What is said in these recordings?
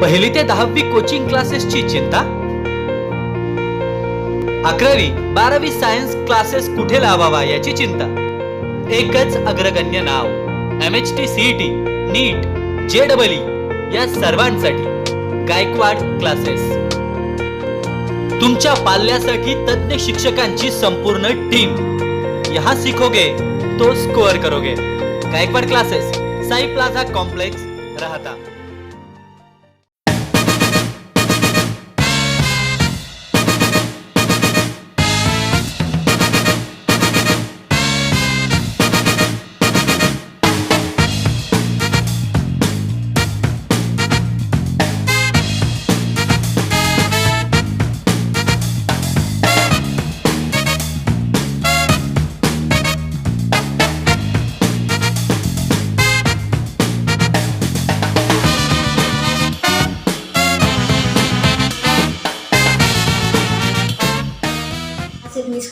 पहिली ते दहावी कोचिंग क्लासेसची चिंता? अकरावी बारावी सायन्स क्लासेस कुठे लावावा याची चिंता? एकच अग्रगण्य नाव M H T CET NEET जे डबल या सर्वांसाठी गायकवाड क्लासेस तुमच्या पाल्यासाठी तज्ज्ञ शिक्षकांची संपूर्ण टीम यहा सीखोगे तो स्कोअर करोगे. Gaikwad classes Sai plaza complex Rahata.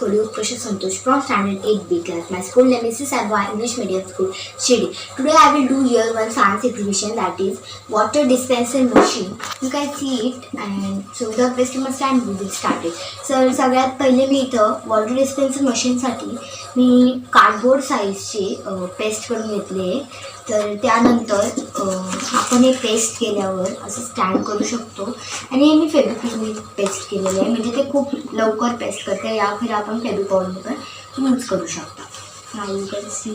Myself Miss Kodyo Santosh from standard 8B class. My school name is Sarva English Medium School, Shidi. Today I will do year 1 science exhibition that is water dispenser machine. You can see it and so the best must and we will start it. So सगळ्यात पहिले मी इथं water dispenser मशीनसाठी मी cardboard साईजची paste करून घेतली आहे तर त्यानंतर आपण हे पेस्ट केल्यावर असं स्टँड करू शकतो. आणि हे मी फेबिक्विकने पेस्ट केलेले आहे. म्हणजे ते खूप लवकर पेस्ट करते. या फिर आपण फेबिकॉलने पण यूज करू शकता. You can see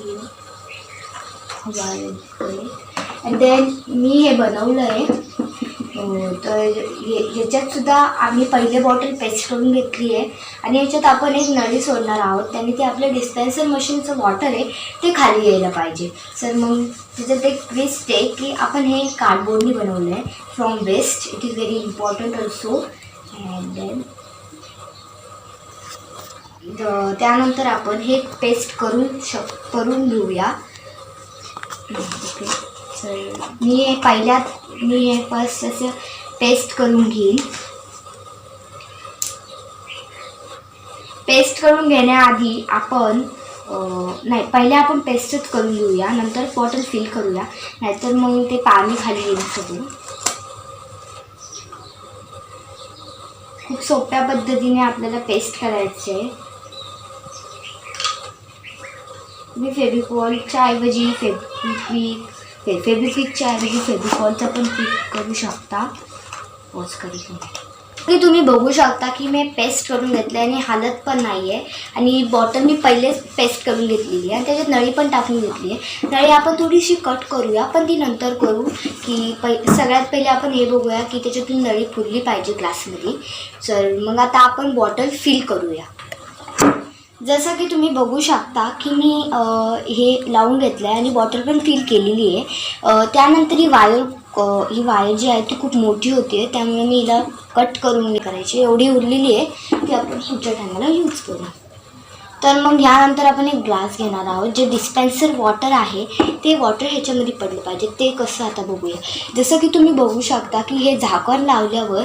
and then मी हे बनवलं आहे तर हे- ह्याच्यात सुद्धा आम्ही पहिले बॉटल पेस्ट करून घेतली आहे आणि ह्याच्यात आपण एक नळी सोडणार आहोत. त्याने ते आपलं डिस्पेन्सर मशीनचं वॉटर आहे ते खाली यायला पाहिजे. सर मग त्याच्यात एक ट्विस्ट आहे की आपण हे कार्डबोर्डनी बनवलं आहे from waste it is very important also and then त्यानंतर आपण हे पेस्ट करून शक करून घेऊया. ओके. मी पहिल्यात मी हे फर्स्ट असं पेस्ट करून घेईन. पेस्ट करून घेण्याआधी आपण नाही पहिले आपण पेस्टच करून घेऊया नंतर बॉटल फिल करूया नाहीतर मग ते पाणी खाली येईल सगळं. खूप सोप्या पद्धतीने आपल्याला पेस्ट करायचे मी फेविकॉलच्या ऐवजी फेबिक्विक फे फेबिक्विकच्या ऐवजी फेबिकॉलचा पण क्लिक करू शकता. पॉज करी की तुम्ही बघू शकता की मी पेस्ट करून घेतलं आहे आणि हालत पण नाही आहे आणि बॉटल मी पहिलेच पेस्ट करून घेतलेली आहे. आणि त्याच्यात नळी पण टाकून घेतली आहे. नळी आपण थोडीशी कट करूया पण ती नंतर करू की पै सगळ्यात पहिले आपण हे बघूया की त्याच्यातून नळी फुलली पाहिजे ग्लासमध्ये तर मग आता आपण बॉटल फिल करूया. जसं की तुम्ही बघू शकता की मी हे लावून घेतलं आहे आणि बॉटल पण फिल केलेली आहे. त्यानंतर ही वायर ही वायर जी आहे ती खूप मोठी होती त्यामुळे मी हिला कट करून हे करायची. एवढी उरलेली आहे की आपण पुढच्या टायमाला यूज करू. तर मग ह्यानंतर आपण एक ग्लास घेणार आहोत जे डिस्पेन्सर वॉटर आहे ते वॉटर ह्याच्यामध्ये पडलं पाहिजे. ते कसं आता बघूया. जसं की तुम्ही बघू शकता की हे झाकण लावल्यावर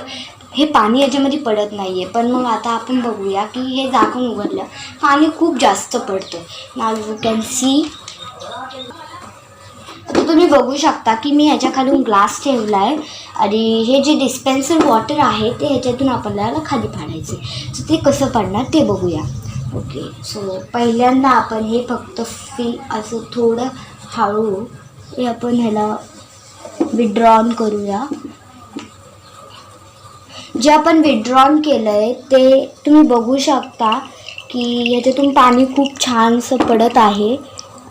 हे पाणी याच्यामध्ये पडत नाही आहे पण मग आता आपण बघूया की हे झाकण उघडलं पाणी खूप जास्त पडतं नाव यू कॅन सी आता तुम्ही बघू शकता की मी ह्याच्या खालून ग्लास ठेवला आहे आणि हे जे डिस्पेन्सर वॉटर आहे ते ह्याच्यातून आपल्याला खाली पाडायचे सो ते कसं पडणार ते बघूया. ओके सो पहिल्यांदा आपण हे फक्त फिल असं थोडं हळू हे आपण ह्याला विड्रॉन करूया. जे आपण विड्रॉन केलं आहे ते तुम्ही बघू शकता की ह्याच्यातून पाणी खूप छानसं पडत आहे.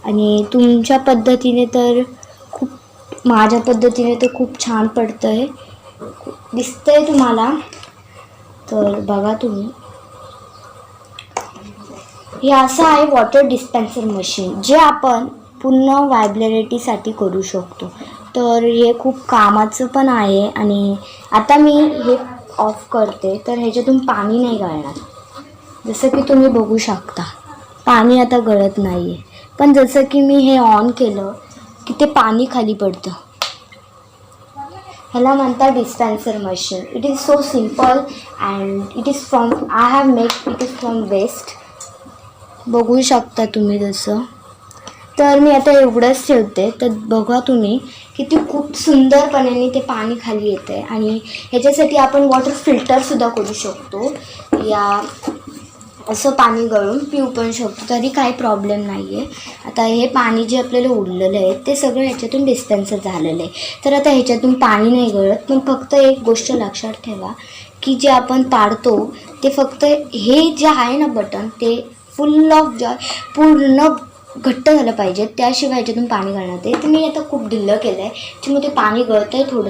आणि तुमच्या पद्धतीने तर खूप माझ्या पद्धतीने तर खूप छान पडतं आहे दिसतंय तुम्हाला. तर बघा तुम्ही. हे असं आहे वॉटर डिस्पेन्सर मशीन जे आपण पुन्हा वायब्लॅरिटीसाठी करू शकतो. तर हे खूप कामाचं पण आहे आणि आता मी हे ऑफ करते तर ह्याच्यातून पाणी नाही गळणार. जसं की तुम्ही बघू शकता पाणी आता गळत नाही आहे पण जसं की मी हे ऑन केलं की ते पाणी खाली पडतं. ह्याला म्हणतात dispenser machine it is so simple and it is from I have make it is from waste बघू शकता तुम्ही जसं. तर मी आता एवढंच ठेवते. तर बघा तुम्ही किती खूप सुंदरपणाने ते पाणी खाली येतं आहे आणि ह्याच्यासाठी आपण वॉटर फिल्टरसुद्धा करू शकतो. या असं पाणी गळून पिऊ पण शकतो. तरी काही प्रॉब्लेम नाही आहे आता हे पाणी जे आपल्याला उरलेलं आहे ते सगळं ह्याच्यातून डिस्पेन्सर झालेलं आहे. तर आता ह्याच्यातून पाणी नाही गळत पण फक्त एक गोष्ट लक्षात ठेवा की जे आपण पाडतो ते फक्त हे जे आहे ना बटन ते फुल ऑफ जॉय पूर्ण घट्ट झालं पाहिजे त्याशिवाय ह्याच्यातून पाणी घालणार ते तर मी आता खूप ढिल्लं केलं आहे त्यामुळे ते पाणी गळतं आहे थोडं.